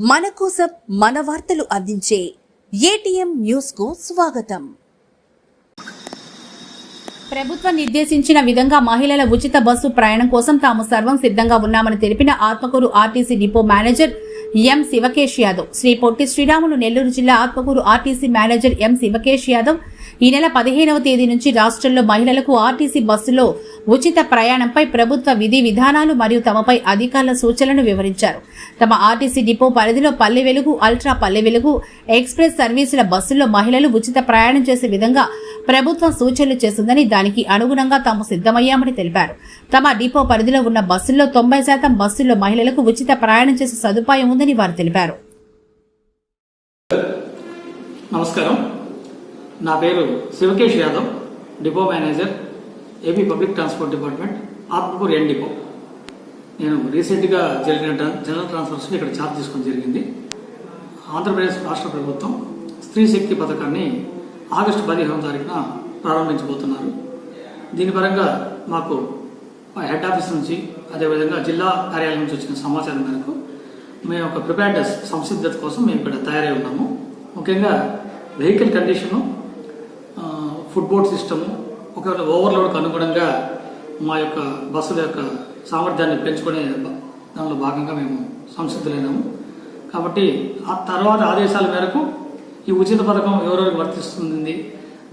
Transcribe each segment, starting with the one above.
మన కోసం మన వార్తలు అందించే ఏటీఎం న్యూస్కు స్వాగతం. ప్రభుత్వం నిర్దేశించిన విధంగా మహిళల ఉచిత బస్సు ప్రయాణం కోసం తాము సర్వం సిద్ధంగా ఉన్నామని తెలిపిన Atmakur RTC depot manager M Sivakesh Yadav Sri Potti Sriramulu Nellore జిల్లా Atmakur RTC manager M Sivakesh Yadav ఈ నెల పదిహేనవ తేదీ నుంచి రాష్ట్రంలో మహిళలకు ఆర్టీసీ బస్సులో ఉచిత ప్రయాణంపై ప్రభుత్వ విధి విధానాలు మరియు తమపై అధికారుల సూచనలను వివరించారు. తమ ఆర్టీసీ డిపో పరిధిలో పల్లె వెలుగు అల్ట్రా పల్లె వెలుగు ఎక్స్ప్రెస్ సర్వీసుల బస్సుల్లో మహిళలు ఉచిత ప్రయాణం చేసే విధంగా ప్రభుత్వం సూచనలు చేసిందని దానికి అనుగుణంగా తాము సిద్ధమయ్యామని తెలిపారు. తమ డిపో పరిధిలో ఉన్న బస్సుల్లో తొంభై శాతం బస్సుల్లో మహిళలకు ఉచిత ప్రయాణం చేసే సదుపాయం ఉందని వారు తెలిపారు. నమస్కారం. నా పేరు Sivakesh Yadav depot manager AP public transport department Atmakur N depot. నేను రీసెంట్గా జరిగిన జనరల్ ట్రాన్స్ఫర్స్ ఇక్కడ ఛార్జ్ తీసుకోవడం జరిగింది. ఆంధ్రప్రదేశ్ రాష్ట్ర ప్రభుత్వం స్త్రీ శక్తి పథకాన్ని ఆగస్టు పదిహేను తారీఖున ప్రారంభించబోతున్నారు. దీని పరంగా మాకు మా హెడ్ ఆఫీస్ నుంచి అదేవిధంగా జిల్లా కార్యాలయం నుంచి వచ్చిన సమాచారం మేరకు మేము ఒక ప్రిపేర్నెస్ సంసిద్ధత కోసం మేము ఇక్కడ తయారై ఉన్నాము. ముఖ్యంగా వెహికల్ కండిషను ఫుట్బోర్డ్ సిస్టమ్ ఒకవేళ ఓవర్లోడ్కి అనుగుణంగా మా యొక్క బస్సుల యొక్క సామర్థ్యాన్ని పెంచుకునే దానిలో భాగంగా మేము సంసిద్ధులైనాము. కాబట్టి ఆ తర్వాత ఆదేశాల మేరకు ఈ ఉచిత పథకం ఎవరెవరికి వర్తిస్తుంది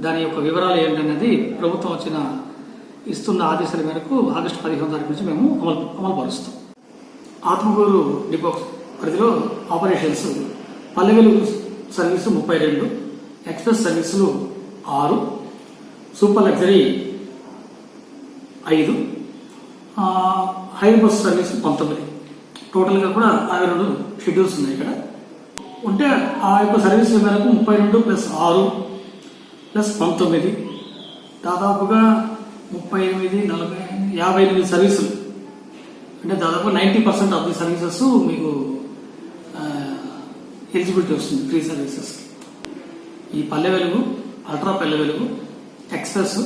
దాని యొక్క వివరాలు ఏంటనేది ప్రభుత్వం వచ్చిన ఇస్తున్న ఆదేశాల మేరకు ఆగస్టు పదిహేను తారీఖు నుంచి మేము అమలు అమలు పరుస్తాం ఆత్మకూరు డిపో పరిధిలో ఆపరేషన్స్ పల్లె సర్వీసు ముప్పై రెండు ఎక్స్ప్రెస్ సర్వీసులు ఆరు సూపర్ లగ్జరీ ఐదు. హై బస్ సర్వీస్ పంతొమ్మిది. టోటల్గా కూడా అరవై రెండు షెడ్యూల్స్ ఉన్నాయి ఇక్కడ. ఉంటే ఆ యొక్క సర్వీస్ మేరకు ముప్పై రెండు ప్లస్ ఆరు ప్లస్ పంతొమ్మిది. దాదాపుగా ముప్పై ఎనిమిది నలభై యాభై ఎనిమిది సర్వీసులు. అంటే దాదాపు ninety percent of the services మీకు ఎలిజిబిలిటీ వస్తుంది ఫ్రీ సర్వీసెస్ ఈ పల్లె వెలుగు ultra Palle Velugu express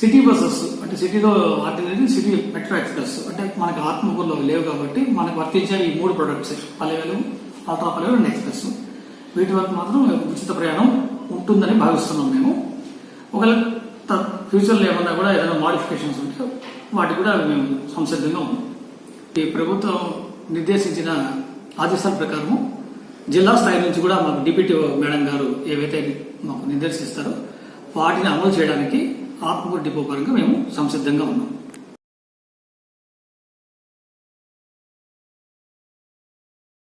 city buses అంటే సిటీలో ఆర్డినరీ సిటీ మెట్రో ఎక్స్ప్రెస్ అంటే మనకి ఆత్మకూరులో లేవు కాబట్టి మనకు వర్తించే ఈ మూడు ప్రొడక్ట్స్ పల్లె అల్ట్రా పల్లె అండ్ ఎక్స్ప్రెస్ వీటి వరకు మాత్రం ఉచిత ప్రయాణం ఉంటుందని భావిస్తున్నాం మేము. ఒకవేళ త- ఫ్యూచర్లో ఏమన్నా కూడా ఏదైనా మాడిఫికేషన్స్ ఉంటే వాటి కూడా మేము సంసిద్ధంగా ఉన్నాం. ఈ ప్రభుత్వం నిర్దేశించిన ఆదేశాల ప్రకారము జిల్లా స్థాయి నుంచి కూడా మాకు డిప్యూటీ మేడం గారు ఏవైతే మాకు నిర్దేశిస్తారో వాటిని అమలు చేయడానికి ఆత్మకూరు డిపో పరంగా మేము సంసిద్ధంగా ఉన్నాం.